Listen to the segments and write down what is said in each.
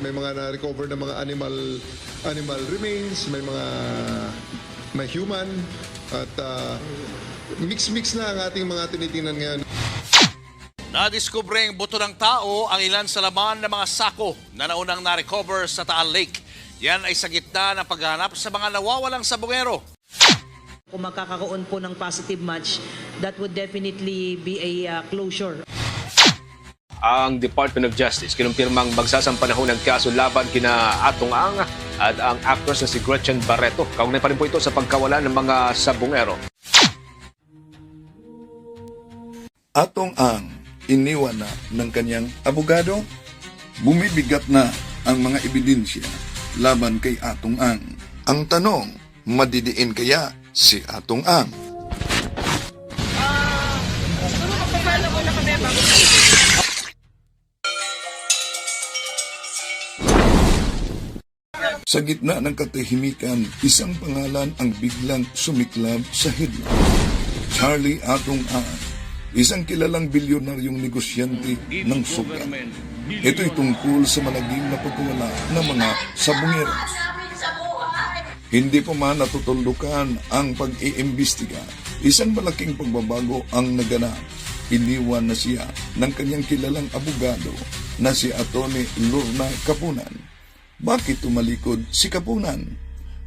May mga na-recover na mga animal animal remains, may mga may human at ah, mix-mix na ang ating mga tinitingnan ngayon. Nadiskubreng buto ng tao ang ilan sa laman ng mga sako na naunang na-recover sa Taal Lake. Yan ay sa gitna ng paghahanap sa mga nawawalang sabongero. Kung magkakaroon po ng positive match, that would definitely be a uh, closure. Ang Department of Justice kinumpirmang magsasampa na ho ng kaso laban kina Atong Ang at ang actress na si Gretchen Barreto. Kaugnay pa rin po ito sa pagkawala ng mga sabungero. Atong ang iniwan na ng kanyang abogado, bumibigat na ang mga ebidensya laban kay Atong Ang. Ang tanong, madidiin kaya si Atong Ang? Sa gitna ng katahimikan, isang pangalan ang biglang sumiklab sa headline. Charlie Atong Ang, isang kilalang bilyonaryong negosyante ng sugat. Ito'y tungkol sa malagim na pagkawala ng mga sabungero. Hindi pa man natutuldukan ang pag-iimbestiga. Isang malaking pagbabago ang naganap. Iniwan na siya ng kanyang kilalang abogado na si Atty. Lorna Kapunan. Bakit tumalikod si Kapunan?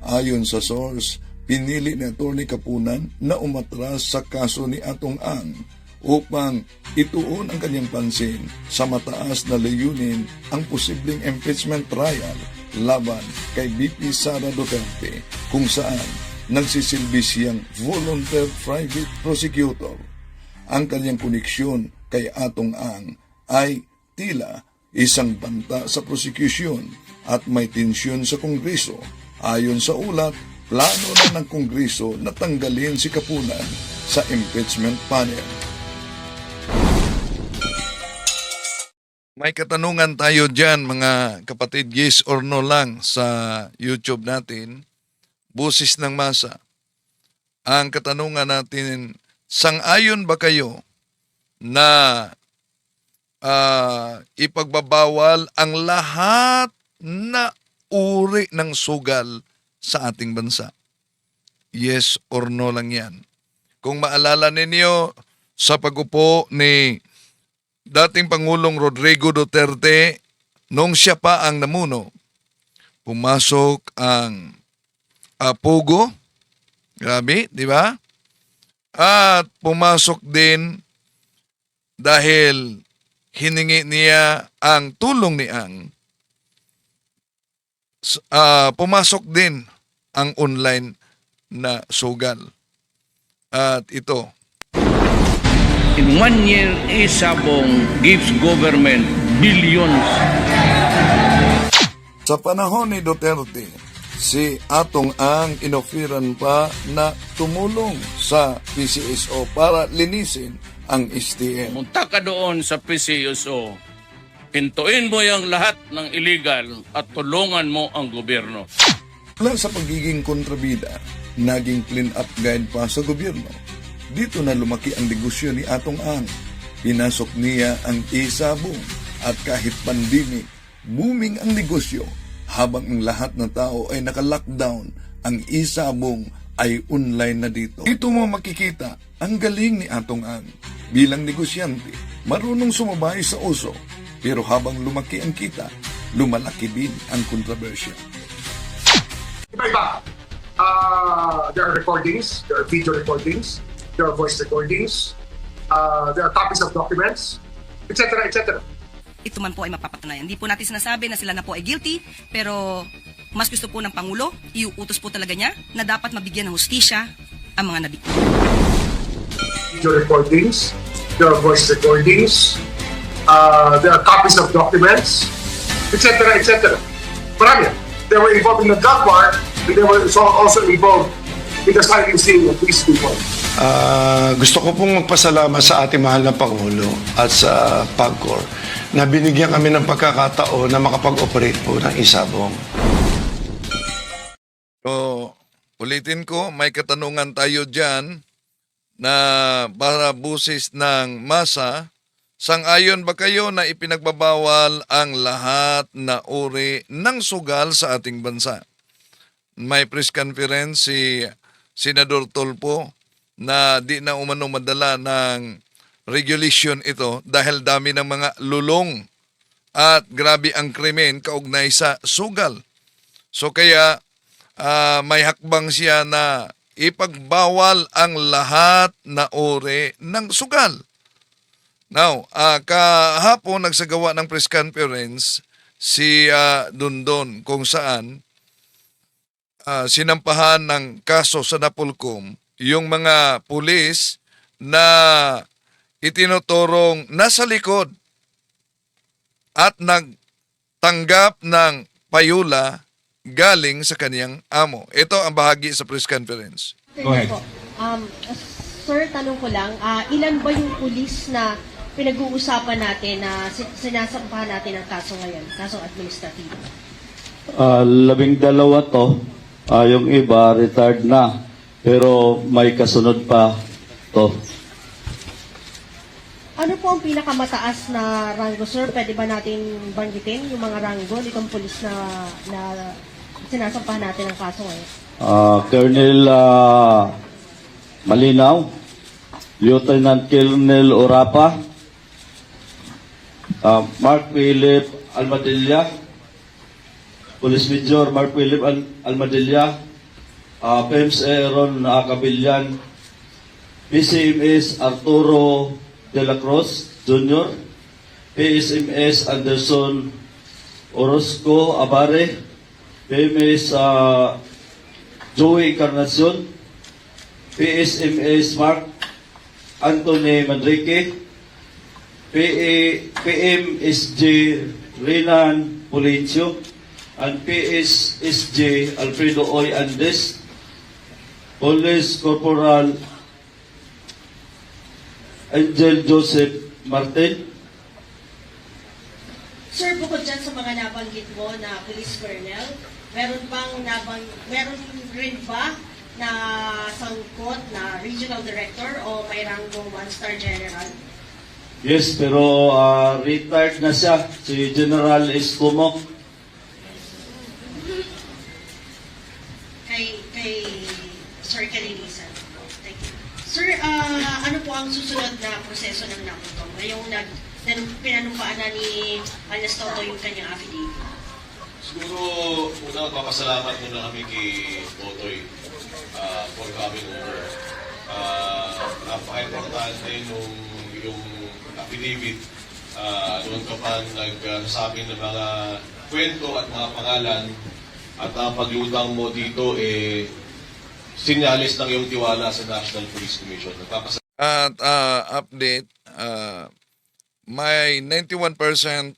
Ayon sa source, pinili ni Atty. Kapunan na umatras sa kaso ni Atong Ang upang ituon ang kanyang pansin sa mataas na layunin ang posibleng impeachment trial laban kay BP Sara Duterte kung saan nagsisilbi siyang volunteer private prosecutor. Ang kanyang koneksyon kay Atong Ang ay tila isang banta sa prosecution at may tensyon sa Kongreso. Ayon sa ulat, plano na ng Kongreso na tanggalin si Kapunan sa impeachment panel. May katanungan tayo dyan mga kapatid, yes or no lang sa YouTube natin. Busis ng masa. Ang katanungan natin, sangayon ba kayo na ah, ipagbabawal ang lahat na uri ng sugal sa ating bansa? Yes or no lang yan. Kung maalala ninyo sa pagupo ni dating Pangulong Rodrigo Duterte, nung siya pa ang namuno, pumasok ang Apugo, grabe, di ba? At pumasok din dahil hiningi niya ang tulong ni Ang. Ah, pumasok din ang online na sugal. At ito, In one year, Isabong gives government billions. Sa panahon ni Duterte, si Atong Ang inofiran pa na tumulong sa PCSO para linisin ang STM. Munta ka doon sa PCUSO, pintuin mo yung lahat ng illegal at tulungan mo ang gobyerno. Mula sa pagiging kontrabida, naging clean up guide pa sa gobyerno. Dito na lumaki ang negosyo ni Atong Ang. Pinasok niya ang isabong at kahit pandemic, booming ang negosyo. Habang ang lahat ng tao ay naka-lockdown, ang isabong ay online na dito. Dito mo makikita ang galing ni Atong Ang. Bilang negosyante, marunong sumabay sa uso. Pero habang lumaki ang kita, lumalaki din ang kontrobersya. Iba-iba. Uh, there are recordings, there are video recordings, there are voice recordings, uh, there are copies of documents, etc., etc. ito man po ay mapapatunayan. Hindi po natin sinasabi na sila na po ay guilty, pero mas gusto po ng Pangulo, iuutos po talaga niya na dapat mabigyan ng hustisya ang mga nabiktima. Video recordings, there are voice recordings, uh, there are copies of documents, etc., etc. Marami. They were involved in the drug war, and they were so- also involved in the silencing of these people. Ah, gusto ko pong magpasalamat sa ating mahal na Pangulo at sa PAGCOR na binigyan kami ng pagkakataon na makapag-operate po ng isabong. Ulitin ko, may katanungan tayo dyan na para busis ng masa, Sang-ayon ba kayo na ipinagbabawal ang lahat na uri ng sugal sa ating bansa? May press conference si Senador Tolpo na di na umano madala ng regulation ito dahil dami ng mga lulong at grabe ang krimen kaugnay sa sugal. So kaya ah, may hakbang siya na ipagbawal ang lahat na uri ng sugal. Now, ah, kahapon nagsagawa ng press conference si ah, Dundon kung saan ah, sinampahan ng kaso sa Napolcom yung mga pulis na itinuturong nasa likod at nagtanggap ng payula galing sa kaniyang amo. Ito ang bahagi sa press conference. Go ahead. Um, sir, tanong ko lang, ah, ilan ba yung pulis na pinag-uusapan natin na sin- sinasampahan natin ang kaso ngayon, kasong administratibo? Ah, labing dalawa to. Ah, yung iba, retired na. Pero may kasunod pa to. Ano po ang pinakamataas na rango, sir? Pwede ba natin banggitin yung mga rango nitong pulis na, na sinasampahan natin ang kaso ngayon? Ah, Colonel ah, Malinaw, Lieutenant Colonel Orapa, ah, Mark Philip Almadilla, Police Major Mark Philip Al- Almadilla, ah, PEMS Aaron Acabillan, PCMS Arturo De La Cruz Jr., PSMS Anderson Orozco Abare, PMS ah, Joey Encarnacion, PSMS Mark Anthony Manrique, PA, PMSJ Renan Polencio, and PSSJ Alfredo Oy Andes, Police Corporal Angel Joseph Martin, Sir, bukod dyan sa mga nabanggit mo na police colonel, meron bang nabang, meron rin ba na sangkot na regional director o may ranggong one-star general? Yes, pero ah, retired na siya, si General Escomo. kay kay Sir Kalinisan. Thank you. Sir, ah, ano po ang susunod na proseso ng NAPOTOM? Ngayong nag pinanumpaan na ni Alias Toto yung kanyang affidavit. Siguro, una, papasalamat muna kami kay Totoy uh, for coming over. Uh, napaka-importante nung yung affidavit. Uh, doon ka pa nagsasabi ng mga kwento at mga pangalan at ang paglutang mo dito eh sinyalis ng iyong tiwala sa National Police Commission. Nagpapasalamat At ah, update, ah, may 91%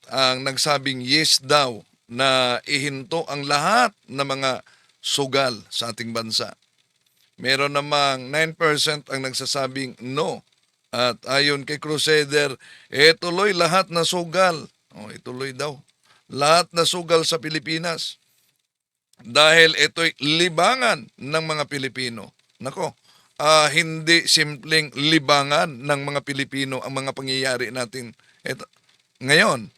ang nagsabing yes daw na ihinto ang lahat ng mga sugal sa ating bansa. Meron namang 9% ang nagsasabing no. At ayon kay Crusader, eh tuloy lahat na sugal. Oh, ituloy daw. Lahat na sugal sa Pilipinas. Dahil ito'y libangan ng mga Pilipino. Nako, ah, hindi simpleng libangan ng mga Pilipino ang mga pangyayari natin. Ito, ngayon,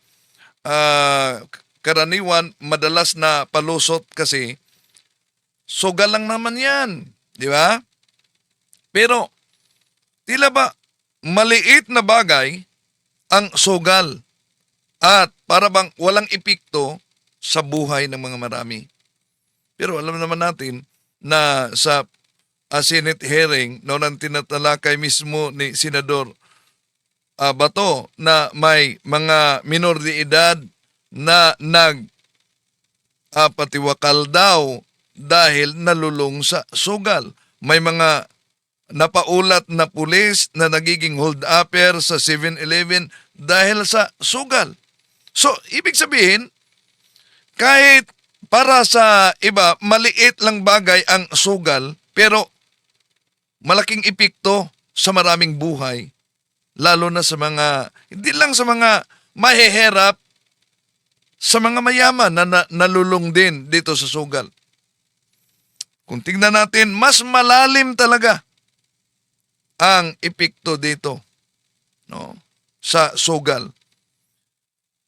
ah, karaniwan, madalas na palusot kasi, sugal lang naman yan. Di ba? Pero, tila ba, maliit na bagay ang sugal at para bang walang epekto sa buhay ng mga marami. Pero alam naman natin na sa uh, Senate hearing, noon ang tinatalakay mismo ni Senador uh, Bato na may mga minor de edad na nag uh, daw dahil nalulong sa sugal. May mga napaulat na pulis na nagiging hold-upper sa 7-Eleven dahil sa sugal. So, ibig sabihin, kahit para sa iba, maliit lang bagay ang sugal, pero malaking epekto sa maraming buhay. Lalo na sa mga, hindi lang sa mga maheherap, sa mga mayaman na, na nalulong din dito sa sugal. Kung tingnan natin, mas malalim talaga ang epekto dito. No? sa sugal.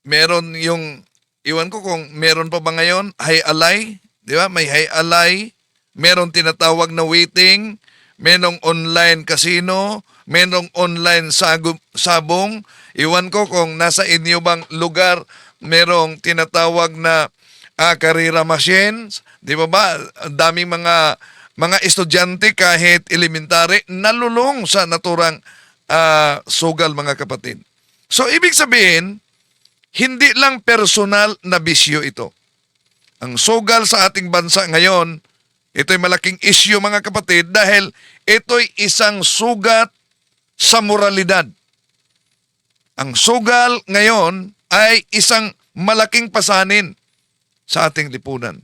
Meron yung, iwan ko kung meron pa ba ngayon, high alay, di ba? May high alay, meron tinatawag na waiting, merong online casino, merong online sabong. Iwan ko kung nasa inyo bang lugar merong tinatawag na ah, karira machines, di ba ba? Ang daming mga mga estudyante kahit elementary nalulong sa naturang ah, sugal mga kapatid. So ibig sabihin, hindi lang personal na bisyo ito. Ang sugal sa ating bansa ngayon, ito'y malaking issue mga kapatid dahil ito'y isang sugat sa moralidad. Ang sugal ngayon ay isang malaking pasanin sa ating lipunan.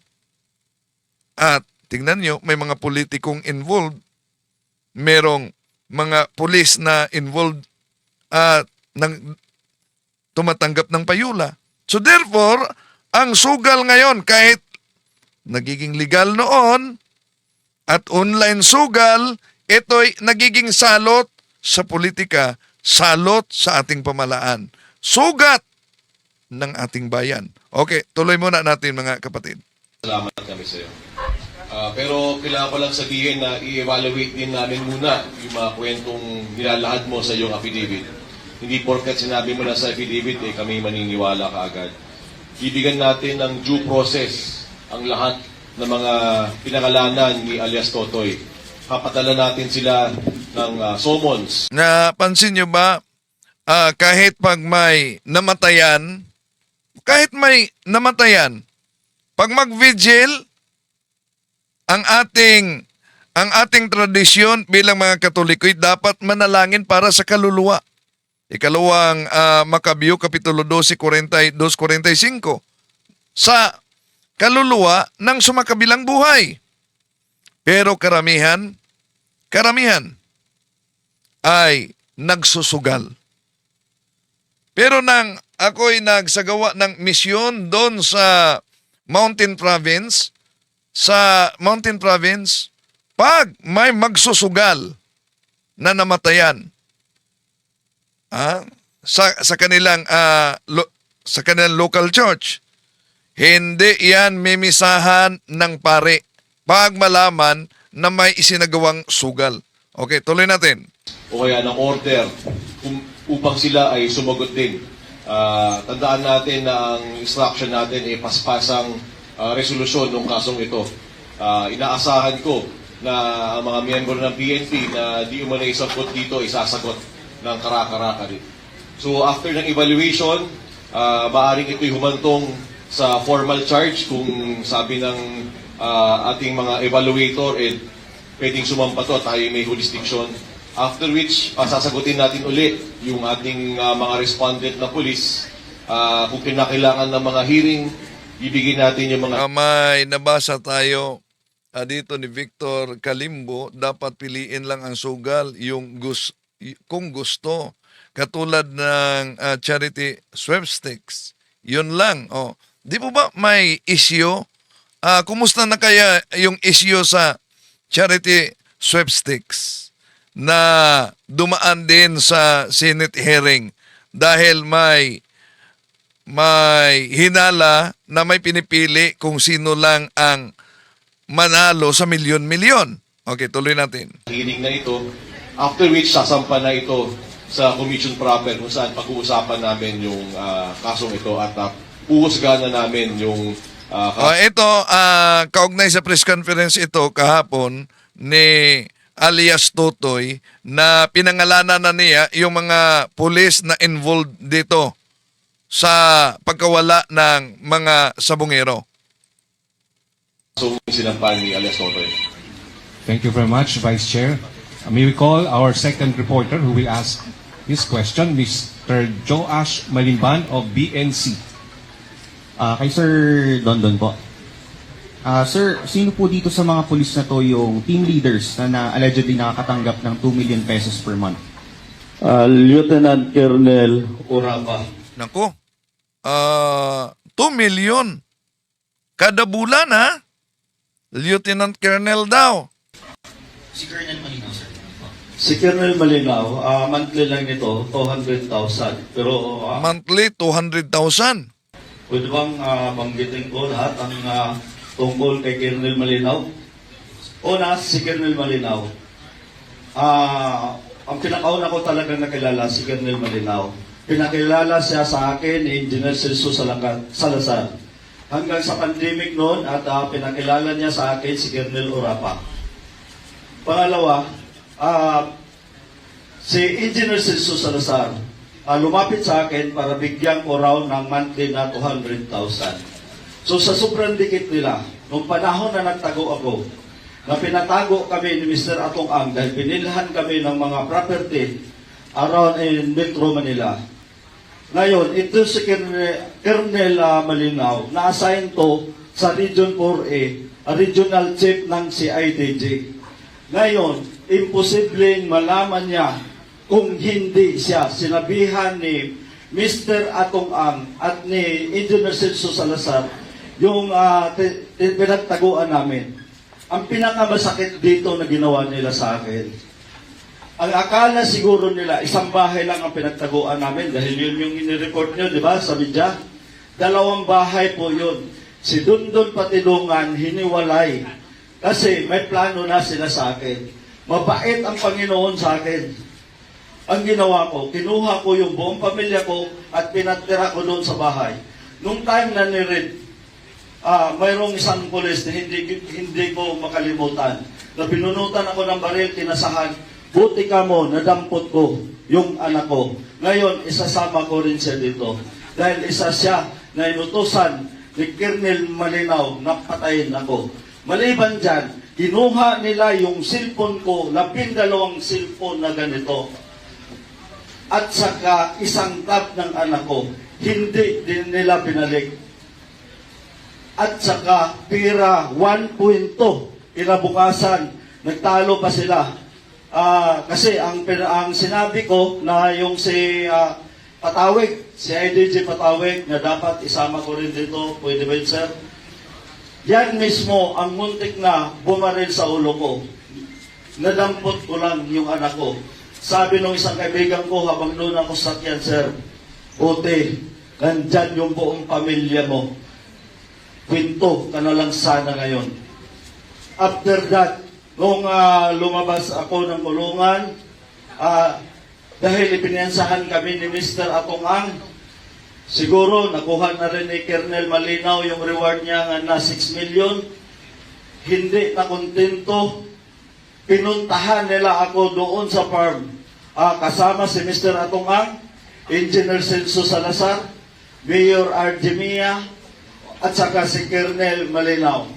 At tingnan nyo, may mga politikong involved, merong mga pulis na involved at nang tumatanggap ng payula. So therefore, ang sugal ngayon kahit nagiging legal noon at online sugal, ito'y nagiging salot sa politika, salot sa ating pamalaan. Sugat ng ating bayan. Okay, tuloy muna natin mga kapatid. Salamat kami sa iyo. Ah, pero kailangan ko lang sabihin na i-evaluate din namin muna yung mga kwentong nilalahad mo sa iyong affidavit. Hindi porket sinabi mo na sa affidavit, eh, kami maniniwala kaagad. Bibigyan natin ng due process ang lahat ng mga pinangalanan ni alias Totoy. Papadala natin sila ng ah, summons Napansin nyo ba, ah, kahit pag may namatayan, kahit may namatayan, pag mag-vigil, ang ating ang ating tradisyon bilang mga Katoliko ay dapat manalangin para sa kaluluwa. Ikalawang uh, Makabyo, Kapitulo 12, 42, 45. Sa kaluluwa ng sumakabilang buhay. Pero karamihan, karamihan ay nagsusugal. Pero nang ako'y nagsagawa ng misyon doon sa Mountain Province, sa Mountain Province, pag may magsusugal na namatayan ah, sa, sa kanilang ah, lo- sa kanilang local church, hindi yan mimisahan ng pare pag malaman na may isinagawang sugal. Okay, tuloy natin. o kaya ng order kung, upang sila ay sumagot din. Ah, tandaan natin na ang instruction natin ay paspasang ah, resolusyon ng kasong ito. Ah, inaasahan ko na ang mga miyembro ng PNP na di umano isangkot dito ay sasagot ng karakaraka rin. So after ng evaluation, ah, maaaring ito'y humantong sa formal charge kung sabi ng ah, ating mga evaluator eh, pwedeng sumampa to tayo may jurisdiction. After which, pasasagutin natin uli yung ating ah, mga respondent na pulis. Ah, kung kinakailangan ng mga hearing, bibigyan natin yung mga Ah, may nabasa tayo ah, dito ni Victor Kalimbo, dapat piliin lang ang sugal yung gus kung gusto. Katulad ng ah, charity sweepstakes. Yun lang. Oh. Di po ba may issue? Ah, kumusta na kaya yung issue sa charity sweepstakes na dumaan din sa Senate hearing dahil may may hinala na may pinipili kung sino lang ang manalo sa milyon-milyon. Okay, tuloy natin. hearing na ito. After which, sasampa na ito sa commission proper kung saan pag-uusapan namin yung ah, kasong ito at uh, puhusgahan na namin yung ah, Oh, ito, ah, kaugnay sa press conference ito kahapon ni alias Totoy na pinangalanan na niya yung mga pulis na involved dito sa pagkawala ng mga sabungero. kasong sinampal ni alias Totoy. Thank you very much, Vice Chair. Uh, May we call our second reporter who will ask his question, Mr. Joash Malimban of BNC. Ah, kay Sir Dondon po. Ah, sir, sino po dito sa mga pulis na to yung team leaders na, na allegedly nakakatanggap ng 2 million pesos per month? Ah, Lieutenant Colonel Uraba. Nako, ah 2 million kada bulan ha? Lieutenant Colonel daw. Si Colonel Malinaw, sir. Si Colonel Malinaw, ah, monthly lang nito, 200,000. Pero ah, Monthly, 200,000. Pwede bang ah, banggitin ko lahat ang ah, tungkol kay Colonel Malinaw? Una, si Colonel Malinaw. Ah, ang pinakauna ko talaga nakilala si Colonel Malinaw. Pinakilala siya sa akin ni Engineer Celso Salazar. Hanggang sa pandemic noon at ah, pinakilala niya sa akin si Colonel Urapa. Pangalawa, ah, si Engineer Celso Salazar ah, lumapit sa akin para bigyan ko raw ng monthly na 200,000. So sa sobrang dikit nila, nung panahon na nagtago ako, na pinatago kami ni Mr. Atong Ang dahil binilhan kami ng mga property around in Metro Manila. Ngayon, ito si Colonel, ah, Malinaw, na-assign to sa Region 4A, a regional chief ng CIDG. Ngayon, imposibleng malaman niya kung hindi siya sinabihan ni Mr. Atong Ang at ni Engineer Celso Salazar yung uh, namin. Ang pinakamasakit dito na ginawa nila sa akin, ang akala siguro nila, isang bahay lang ang pinagtaguan namin dahil yun yung inireport nyo, di ba, sa media? Dalawang bahay po yun. Si Dundon Patilungan, hiniwalay. Kasi may plano na sila sa akin. Mabait ang Panginoon sa akin. Ang ginawa ko, kinuha ko yung buong pamilya ko at pinatira ko doon sa bahay. Nung time na ni-read, ah, mayroong isang pulis na hindi, hindi ko makalimutan. Na pinunutan ako ng baril, tinasahan, buti ka mo, nadampot ko yung anak ko. Ngayon, isasama ko rin siya dito. Dahil isa siya na inutusan ni Colonel Malinaw na patayin ako. Maliban dyan, kinuha nila yung cellphone ko, labindalawang cellphone na ganito. At saka isang tab ng anak ko, hindi din nila binalik. At saka pira 1.2 kinabukasan nagtalo pa sila. Ah, kasi ang ang sinabi ko na yung si ah, Patawig si IDJ Patawig na dapat isama ko rin dito pwede ba yun sir? Yan mismo ang muntik na bumaril sa ulo ko. Nadampot ko lang yung anak ko sabi nung isang kaibigan ko habang noon ako sa sir Ote, nandyan yung buong pamilya mo kwento ka na lang sana ngayon. After that, nung ah, lumabas ako ng kulungan, ah, dahil ipinansahan kami ni Mr. Atong Ang, siguro nakuha na rin ni Colonel Malinaw yung reward niya na 6 million. Hindi na kontento. Pinuntahan nila ako doon sa farm. Ah, kasama si Mr. Atong Ang, Engineer Celso Salazar, Mayor Argemia, at saka si Colonel Malinaw.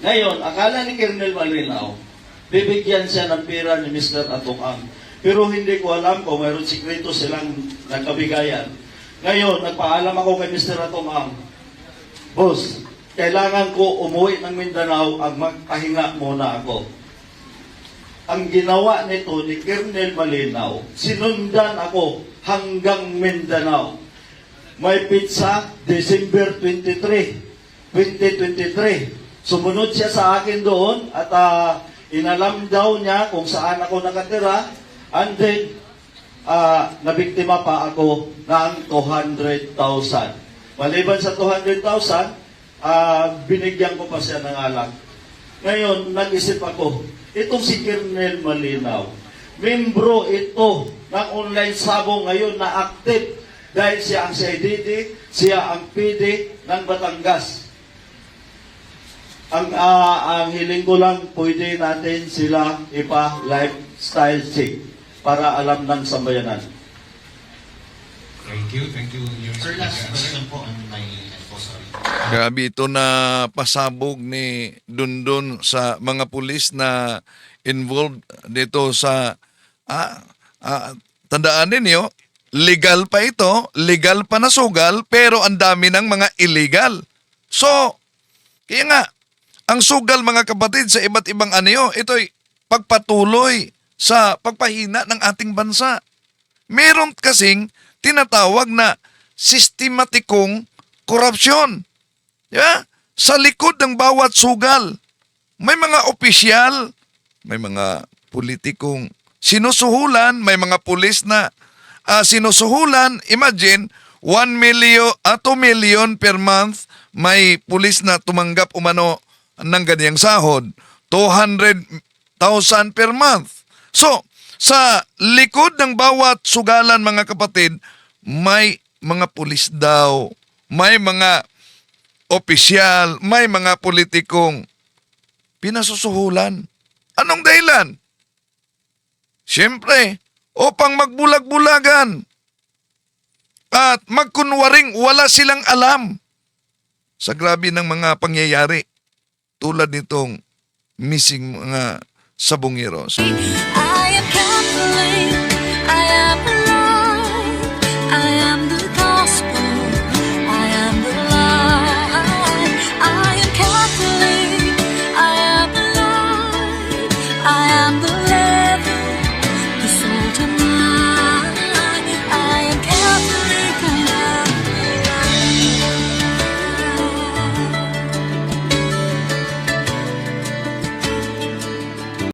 Ngayon, akala ni Colonel Malinaw, bibigyan siya ng pera ni Mr. Atong Ang. Pero hindi ko alam kung mayroon sikreto silang nagkabigayan. Ngayon, nagpaalam ako kay Mr. Atong Ang, Boss, kailangan ko umuwi ng Mindanao ang magpahinga muna ako. Ang ginawa nito ni Colonel Malinaw, sinundan ako hanggang Mindanao. May pizza, December 23, 2023. Sumunod siya sa akin doon at ah, inalam daw niya kung saan ako nakatira and then ah, nabiktima pa ako ng 200,000. Maliban sa 200,000, ah, binigyan ko pa siya ng alak. Ngayon, nag-isip ako, itong si Colonel Malinaw, membro ito ng online sabong ngayon na active dahil siya ang CIDD, siya ang PD ng Batangas. Ang ah, ang hiling ko lang, pwede natin sila ipa-lifestyle check para alam ng sambayanan. Thank you, thank you. Your Sir, last question po on my. Grabe ito na pasabog ni Dundon sa mga pulis na involved dito sa ah, ah, tandaan ninyo, legal pa ito, legal pa na sugal, pero ang dami ng mga illegal. So, kaya nga, ang sugal mga kapatid sa iba't ibang ano ito'y pagpatuloy sa pagpahina ng ating bansa. Meron kasing tinatawag na sistematikong korupsyon. Di? Sa likod ng bawat sugal, may mga opisyal, may mga politikong sinusuhulan, may mga pulis na ah, sinusuhulan. Imagine, 1 million, at 2 million per month, may pulis na tumanggap umano ng ganyang sahod. 200,000 per month. So, sa likod ng bawat sugalan mga kapatid, may mga pulis daw, may mga opisyal, may mga politikong pinasusuhulan. Anong dahilan? Siyempre, upang magbulag-bulagan at magkunwaring wala silang alam sa grabe ng mga pangyayari tulad nitong missing mga sabongeros. I am Kathleen.